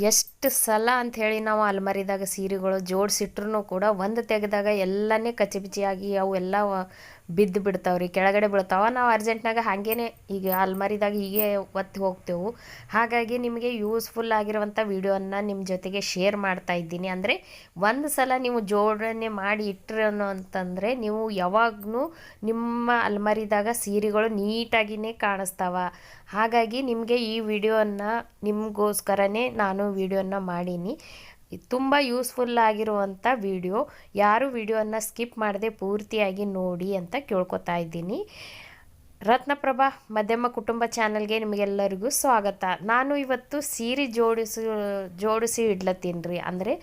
ಎಷ್ಟು ಸಲ ಅಂಥೇಳಿ ನಾವು ಅಲ್ಮಾರಿದಾಗ ಸೀರೆಗಳು ಜೋಡಿಸಿಟ್ರು ಕೂಡ ಒಂದು ತೆಗೆದಾಗ ಎಲ್ಲನೇ ಕಚ್ಚಿಬಿಚಿಯಾಗಿ ಅವು ಎಲ್ಲ ಬಿದ್ದು ಬಿಡ್ತಾವೆ ರೀ ಕೆಳಗಡೆ ಬೀಳ್ತಾವ. ನಾವು ಅರ್ಜೆಂಟ್ನಾಗ ಹಾಗೇನೆ ಈಗ ಅಲ್ಮಾರಿದಾಗ ಹೀಗೆ ಒತ್ತಿ ಹೋಗ್ತೇವೆ. ಹಾಗಾಗಿ ನಿಮಗೆ ಯೂಸ್ಫುಲ್ ಆಗಿರುವಂಥ ವಿಡಿಯೋನ ನಿಮ್ಮ ಜೊತೆಗೆ ಶೇರ್ ಮಾಡ್ತಾ ಇದ್ದೀನಿ. ಅಂದರೆ ಒಂದು ಸಲ ನೀವು ಜೋಡಣೆ ಮಾಡಿ ಇಟ್ಟರು ಅಂತಂದರೆ ನೀವು ಯಾವಾಗೂ ನಿಮ್ಮ ಅಲ್ಮಾರಿದಾಗ ಸೀರೆಗಳು ನೀಟಾಗಿಯೇ ಕಾಣಿಸ್ತಾವ. ಹಾಗಾಗಿ ನಿಮಗೆ ಈ ವಿಡಿಯೋನ ನಿಮಗೋಸ್ಕರನೇ ನಾನು ವಿಡಿಯೋನ ಮಾಡೀನಿ. ತುಂಬ ಯೂಸ್ಫುಲ್ ಆಗಿರುವಂಥ ವಿಡಿಯೋ ಯಾರು ವಿಡಿಯೋನ ಸ್ಕಿಪ್ ಮಾಡದೆ ಪೂರ್ತಿಯಾಗಿ ನೋಡಿ ಅಂತ ಕೇಳ್ಕೊತಾ ಇದ್ದೀನಿ. ರತ್ನಪ್ರಭಾ ಮಧ್ಯಮ ಕುಟುಂಬ ಚಾನಲ್ಗೆ ನಿಮಗೆಲ್ಲರಿಗೂ ಸ್ವಾಗತ. ನಾನು ಇವತ್ತು ಸೀರೆ ಜೋಡಿಸಿ ಜೋಡಿಸಿ ಇಡ್ಲತ್ತೀನಿ ರೀ ಅಂದರೆ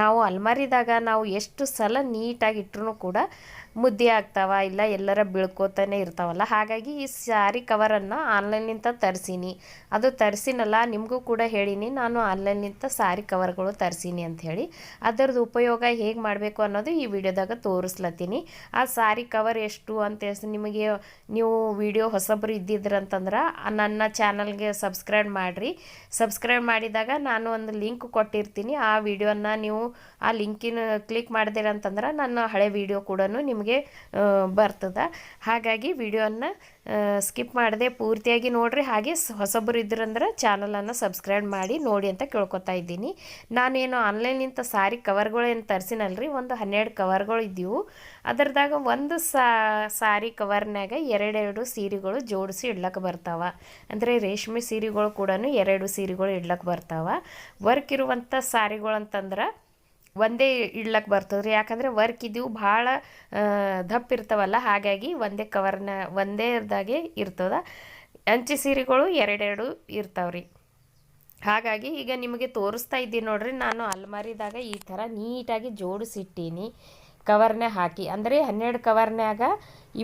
ನಾವು ಅಲ್ಮಾರಿದಾಗ ನಾವು ಎಷ್ಟು ಸಲ ನೀಟಾಗಿ ಇಟ್ಟರು ಕೂಡ ಮುದ್ದೆ ಆಗ್ತಾವ, ಇಲ್ಲ ಎಲ್ಲರ ಬೀಳ್ಕೋತಾನೆ ಇರ್ತಾವಲ್ಲ. ಹಾಗಾಗಿ ಈ ಸ್ಯಾರಿ ಕವರನ್ನು ಆನ್ಲೈನ್ನಿಂದ ತರಿಸೀನಿ. ಅದು ತರಿಸಿನಲ್ಲ, ನಿಮಗೂ ಕೂಡ ಹೇಳೀನಿ. ನಾನು ಆನ್ಲೈನ್ನಿಂದ ಸ್ಯಾರಿ ಕವರ್ಗಳು ತರಿಸೀನಿ ಅಂತ ಹೇಳಿ. ಅದರದ್ದು ಉಪಯೋಗ ಹೇಗೆ ಮಾಡಬೇಕು ಅನ್ನೋದು ಈ ವಿಡಿಯೋದಾಗ ತೋರಿಸ್ಲತ್ತೀನಿ. ಆ ಸ್ಯಾರಿ ಕವರ್ ಎಷ್ಟು ಅಂತ ನಿಮಗೆ ನೀವು ವಿಡಿಯೋ ಹೊಸಬ್ರು ಇದ್ದಿದ್ರಂತಂದ್ರೆ, ನನ್ನ ಚಾನಲ್ಗೆ ಸಬ್ಸ್ಕ್ರೈಬ್ ಮಾಡಿರಿ. ಸಬ್ಸ್ಕ್ರೈಬ್ ಮಾಡಿದಾಗ ನಾನು ಒಂದು ಲಿಂಕ್ ಕೊಟ್ಟಿರ್ತೀನಿ. ಆ ವಿಡಿಯೋನ ನೀವು ಆ ಲಿಂಕಿನ ಕ್ಲಿಕ್ ಮಾಡಿದಿರಂತಂದ್ರೆ, ನನ್ನ ಹಳೆ ವಿಡಿಯೋ ಕೂಡ ನಿಮಗೆ ಬರ್ತದೆ. ಹಾಗಾಗಿ ವಿಡಿಯೋನ ಸ್ಕಿಪ್ ಮಾಡದೆ ಪೂರ್ತಿಯಾಗಿ ನೋಡಿರಿ. ಹಾಗೆ ಹೊಸಬರು ಇದ್ರಂದ್ರೆ ಚಾನಲನ್ನು ಸಬ್ಸ್ಕ್ರೈಬ್ ಮಾಡಿ, ನೋಡಿ ಅಂತ ಕೇಳ್ಕೊತಾ ಇದ್ದೀನಿ. ನಾನೇನು ಆನ್ಲೈನ್ನಿಂದ ಸಾರಿ ಕವರ್ಗಳೇನು ತರಿಸಿನಲ್ರಿ? ಒಂದು ಹನ್ನೆರಡು ಕವರ್ಗಳು ಇದ್ದೀವು. ಅದರದಾಗ ಒಂದು ಸಾರಿ ಕವರ್ನಾಗ ಎರಡೆರಡು ಸೀರೆಗಳು ಜೋಡಿಸಿ ಇಡ್ಲಕ್ಕೆ ಬರ್ತಾವೆ. ಅಂದರೆ ರೇಷ್ಮೆ ಸೀರೆಗಳು ಕೂಡ ಎರಡು ಸೀರೆಗಳು ಇಡ್ಲಕ್ಕೆ ಬರ್ತಾವೆ. ವರ್ಕ್ ಇರುವಂಥ ಸಾರಿಗಳು ಅಂತಂದ್ರೆ ಒಂದೇ ಇಡ್ಲಕ್ಕೆ ಬರ್ತದೆ ರೀ ಯಾಕಂದರೆ ವರ್ಕ್ ಇದ್ದೀವು ಭಾಳ ದಪ್ಪ ಇರ್ತಾವಲ್ಲ, ಹಾಗಾಗಿ ಒಂದೇ ಕವರ್ನ ಒಂದೇ ಇದ್ದಾಗೆ ಇರ್ತದೆ. ಅಂಚೆ ಸೀರೆಗಳು ಎರಡೆರಡು ಇರ್ತಾವೆ ರೀ ಹಾಗಾಗಿ ಈಗ ನಿಮಗೆ ತೋರಿಸ್ತಾ ಇದ್ದೀನಿ ನೋಡ್ರಿ, ನಾನು ಅಲ್ಮಾರಿದಾಗ ಈ ಥರ ನೀಟಾಗಿ ಜೋಡಿಸಿಟ್ಟೀನಿ. ಕವರ್ನೇ ಹಾಕಿ, ಅಂದರೆ ಹನ್ನೆರಡು ಕವರ್ನ್ಯಾಗ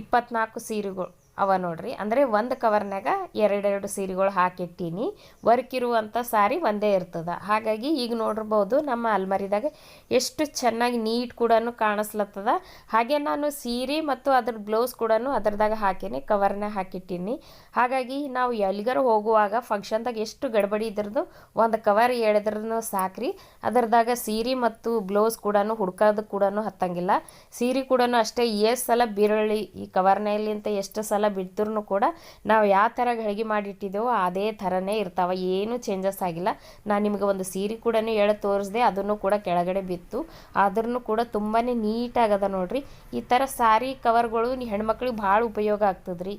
ಇಪ್ಪತ್ನಾಲ್ಕು ಸೀರೆಗಳು. ಅವ ನೋಡ್ರಿ. ಅಂದರೆ ಒಂದು ಕವರ್ನಾಗ ಎರಡೆರಡು ಸೀರೆಗಳು ಹಾಕಿಟ್ಟೀನಿ. ವರ್ಕ್ ಇರುವಂಥ ಸಾರಿ ಒಂದೇ ಇರ್ತದೆ. ಹಾಗಾಗಿ ಈಗ ನೋಡಿರ್ಬೋದು ನಮ್ಮ ಅಲ್ಮರಿದಾಗ ಎಷ್ಟು ಚೆನ್ನಾಗಿ ನೀಟ್ ಕೂಡ ಕಾಣಿಸ್ಲತ್ತದ. ಹಾಗೆ ನಾನು ಸೀರೆ ಮತ್ತು ಅದ್ರ ಬ್ಲೌಸ್ ಕೂಡ ಅದರದಾಗ ಹಾಕೀನಿ ಕವರ್ನಾಗ ಹಾಕಿಟ್ಟೀನಿ. ಹಾಗಾಗಿ ನಾವು ಎಲ್ಲಿಗಾರ ಹೋಗುವಾಗ ಫಂಕ್ಷನ್ದಾಗ ಎಷ್ಟು ಗಡಬಡಿ ಇದ್ರದ್ದು ಒಂದು ಕವರ್ ಎಳೆದ್ರೂ ಸಾಕ್ರಿ. ಅದರದಾಗ ಸೀರೆ ಮತ್ತು ಬ್ಲೌಸ್ ಕೂಡ ಹುಡ್ಕೋದು ಕೂಡ ಹತ್ತಂಗಿಲ್ಲ. ಸೀರೆ ಕೂಡ ಅಷ್ಟೇ, ಎಷ್ಟು ಸಲ ಬಿರಳಿ ಈ ಕವರ್ನಲ್ಲಿ ಅಂತ ಎಷ್ಟು ಸಲ ಸಲ ಕೂಡ ನಾವು ಯಾವ ಥರ ಗಳಿಗೆ ಮಾಡಿಟ್ಟಿದ್ದೇವೋ ಅದೇ ಥರನೇ ಇರ್ತಾವೆ. ಏನೂ ಚೇಂಜಸ್ ಆಗಿಲ್ಲ. ನಾನು ನಿಮಗೆ ಒಂದು ಸೀರೆ ಕೂಡ ಎಳೆ ತೋರಿಸ್ದೆ, ಅದನ್ನು ಕೂಡ ಕೆಳಗಡೆ ಬಿತ್ತು. ಆದ್ರೂ ಕೂಡ ತುಂಬಾ ನೀಟಾಗದ ನೋಡ್ರಿ. ಈ ಥರ ಸಾರಿ ಕವರ್ಗಳು ಹೆಣ್ಮಕ್ಳಿಗೆ ಭಾಳ ಉಪಯೋಗ ಆಗ್ತದ್ರಿ.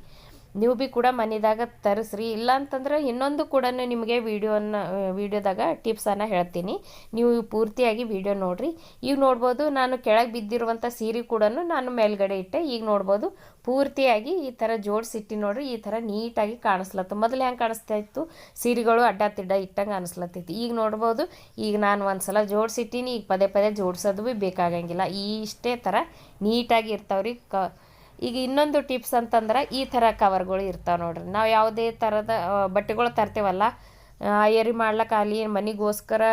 ನೀವು ಭೀ ಕೂಡ ಮನೆದಾಗ ತರಿಸ್ರಿ. ಇಲ್ಲ ಅಂತಂದ್ರೆ ಇನ್ನೊಂದು ಕೂಡ ನಿಮಗೆ ವೀಡಿಯೋನ, ವೀಡಿಯೋದಾಗ ಟಿಪ್ಸನ್ನು ಹೇಳ್ತೀನಿ. ನೀವು ಪೂರ್ತಿಯಾಗಿ ವೀಡಿಯೋ ನೋಡಿರಿ. ಈಗ ನೋಡ್ಬೋದು ನಾನು ಕೆಳಗೆ ಬಿದ್ದಿರುವಂಥ ಸೀರೆ ಕೂಡ ನಾನು ಮೇಲ್ಗಡೆ ಇಟ್ಟೆ. ಈಗ ನೋಡ್ಬೋದು ಪೂರ್ತಿಯಾಗಿ ಈ ಥರ ಜೋಡಿಸಿಟ್ಟು ನೋಡ್ರಿ, ಈ ಥರ ನೀಟಾಗಿ ಕಾಣಿಸ್ಲತ್ತು. ಮೊದಲು ಹೆಂಗೆ ಕಾಣಿಸ್ತಾ ಇತ್ತು. ಸೀರೆಗಳು ಅಡ್ಡ ತಿಡ್ಡ ಇಟ್ಟಂಗೆ ಅನಿಸ್ಲತ್ತಿತ್ತು. ಈಗ ನೋಡ್ಬೋದು ಈಗ ನಾನು ಒಂದು ಸಲ ಜೋಡಿಸಿಟ್ಟಿನಿ ಈಗ ಪದೇ ಪದೇ ಜೋಡಿಸೋದು ಭೀ ಬೇಕಾಗಂಗಿಲ್ಲ. ಈ ಇಷ್ಟೇ ಥರ ನೀಟಾಗಿ ಇರ್ತಾವ್ರಿ. ಕ ಈಗ ಇನ್ನೊಂದು ಟಿಪ್ಸ್ ಅಂತಂದ್ರೆ ಈ ಥರ ಕವರ್ಗಳು ಇರ್ತಾವೆ ನೋಡ್ರಿ. ನಾವು ಯಾವುದೇ ಥರದ ಬಟ್ಟೆಗಳು ತರ್ತೇವಲ್ಲ ಏರಿ ಮಾಡ್ಲಿಕ್ಕೆ ಅಲ್ಲಿ ಮನೆಗೋಸ್ಕರ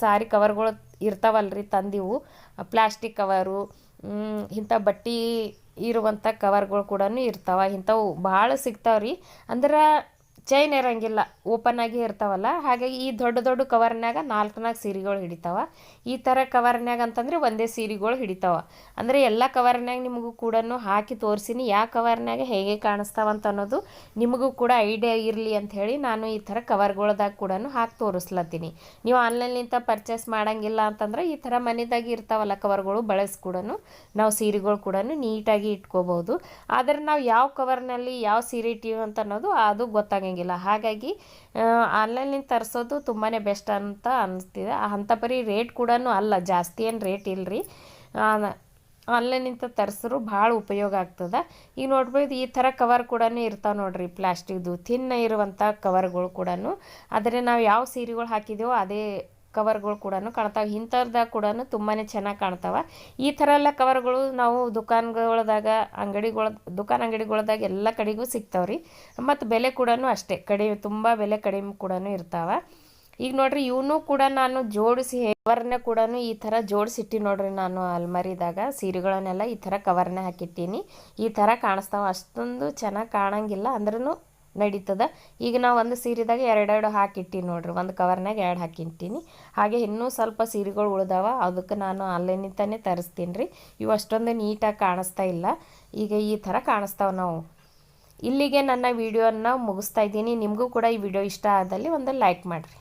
ಸಾರಿ ಕವರ್ಗಳು ಇರ್ತಾವಲ್ರಿ ತಂದಿವು. ಪ್ಲಾಸ್ಟಿಕ್ ಕವರು ಇಂಥ ಬಟ್ಟೆ ಇರುವಂಥ ಕವರ್ಗಳು ಕೂಡ ಇರ್ತಾವೆ. ಇಂಥವು ಭಾಳ ಸಿಗ್ತಾವೆ ರೀ ಅಂದ್ರೆ ಚೈನ್ ಇರೋಂಗಿಲ್ಲ, ಓಪನ್ ಆಗಿ ಇರ್ತಾವಲ್ಲ, ಹಾಗಾಗಿ ಈ ದೊಡ್ಡ ದೊಡ್ಡ ಕವರ್ನಾಗ ನಾಲ್ಕು ನಾಲ್ಕು ಸೀರೆಗಳು ಹಿಡಿತಾವ. ಈ ಥರ ಕವರ್ನಾಗ ಅಂತಂದರೆ ಒಂದೇ ಸೀರೆಗಳು ಹಿಡಿತಾವ. ಅಂದರೆ ಎಲ್ಲ ಕವರ್ನಾಗ ನಿಮಗೂ ಕೂಡ ಹಾಕಿ ತೋರಿಸಿನಿ ಯಾವ ಕವರ್ನಾಗ ಹೇಗೆ ಕಾಣಿಸ್ತಾವಂತ ಅನ್ನೋದು ನಿಮಗೂ ಕೂಡ ಐಡಿಯಾ ಇರಲಿ ಅಂತ ಹೇಳಿ ನಾನು ಈ ಥರ ಕವರ್ಗಳ್ದಾಗ ಕೂಡ ಹಾಕಿ ತೋರಿಸ್ಲತ್ತೀನಿ. ನೀವು ಆನ್ಲೈನ್ಲಿಂದ ಪರ್ಚೇಸ್ ಮಾಡೋಂಗಿಲ್ಲ ಅಂತಂದ್ರೆ ಈ ಥರ ಮನೆದಾಗಿ ಇರ್ತಾವಲ್ಲ ಕವರ್ಗಳು ಬಳಸಿ ಕೂಡ ನಾವು ಸೀರೆಗಳು ಕೂಡ ನೀಟಾಗಿ ಇಟ್ಕೋಬೋದು. ಆದರೆ ನಾವು ಯಾವ ಕವರ್ನಲ್ಲಿ ಯಾವ ಸೀರೆ ಇಟ್ಟಿವಿ ಅಂತ ಅನ್ನೋದು ಅದು ಗೊತ್ತಾಗಂಗಿಲ್ಲ. ಹಾಗಾಗಿ ಆನ್ಲೈನ್ಲಿಂದ ತರಿಸೋದು ತುಂಬಾ ಬೆಸ್ಟ್ ಅಂತ ಅನ್ನಿಸ್ತಿದೆ ಅಂಥ ಪರಿ ರೇಟ್ ಕೂಡ ಅಲ್ಲ. ಜಾಸ್ತಿ ಏನು ರೇಟ್ ಇಲ್ಲರಿ ಆನ್ಲೈನಿಂದ ತರಿಸ್ರು ಭಾಳ ಉಪಯೋಗ ಆಗ್ತದೆ. ಈಗ ನೋಡ್ಬೋದು, ಈ ಥರ ಕವರ್ ಕೂಡ ಇರ್ತಾವೆ ನೋಡ್ರಿ ಪ್ಲಾಸ್ಟಿಕ್ದು ಥಿನ್ನ ಇರುವಂಥ ಕವರ್ಗಳು ಕೂಡ ಆದರೆ, ನಾವು ಯಾವ ಸೀರೆಗಳು ಹಾಕಿದ್ದೇವೋ ಅದೇ ಕವರ್ಗಳು ಕೂಡ ಕಾಣ್ತಾವೆ. ಇಂಥವ್ರದಾಗ ಕೂಡ ತುಂಬಾ ಚೆನ್ನಾಗಿ ಕಾಣ್ತಾವೆ. ಈ ಥರ ಎಲ್ಲ ಕವರ್ಗಳು ನಾವು ದುಕಾನ್ಗಳದಾಗ, ಅಂಗಡಿಗಳ, ದುಕಾನ್ ಅಂಗಡಿಗಳದಾಗ ಎಲ್ಲ ಕಡೆಗೂ ಸಿಗ್ತಾವೆ ರೀ ಮತ್ತು ಬೆಲೆ ಕೂಡ ಅಷ್ಟೇ. ಕಡಿಮೆ, ತುಂಬ ಬೆಲೆ ಕಡಿಮೆ ಕೂಡ ಇರ್ತಾವೆ. ಈಗ ನೋಡ್ರಿ, ಇವನು ಕೂಡ ನಾನು ಜೋಡಿಸಿ ಕವರ್ನ ಕೂಡ ಈ ಥರ ಜೋಡಿಸಿಟ್ಟಿ ನೋಡ್ರಿ ನಾನು ಅಲ್ಮಾರಿದಾಗ. ಸೀರೆಗಳನ್ನೆಲ್ಲ ಈ ಥರ ಕವರ್ನ ಹಾಕಿಟ್ಟೀನಿ. ಈ ಥರ ಕಾಣಿಸ್ತಾವೆ. ಅಷ್ಟೊಂದು ಚೆನ್ನಾಗಿ ಕಾಣಂಗಿಲ್ಲ. ಅಂದ್ರೂ ನಡೀತದ. ಈಗ ನಾವು ಒಂದು ಸೀರೆದಾಗ ಎರಡೆರಡು ಹಾಕಿಟ್ಟೀನಿ ನೋಡ್ರಿ, ಒಂದು ಕವರ್ನಾಗ ಎರಡು ಹಾಕಿಟ್ಟಿನಿ ಹಾಗೆ ಇನ್ನೂ ಸ್ವಲ್ಪ ಸೀರೆಗಳು ಉಳ್ದಾವ ಅದಕ್ಕೆ ನಾನು ಆನ್ಲೈನಿಂದನೇ ತರಿಸ್ತೀನಿ ರೀ ಇವು ಅಷ್ಟೊಂದು ನೀಟಾಗಿ ಕಾಣಿಸ್ತಾ ಇಲ್ಲ. ಈಗ ಈ ಥರ ಕಾಣಿಸ್ತಾವೆ ನಾವು. ಇಲ್ಲಿಗೆ ನನ್ನ ವಿಡಿಯೋನ ಮುಗಿಸ್ತಾ ಇದ್ದೀನಿ. ನಿಮಗೂ ಕೂಡ ಈ ವಿಡಿಯೋ ಇಷ್ಟ ಆದಲ್ಲಿ ಒಂದು ಲೈಕ್ ಮಾಡಿರಿ.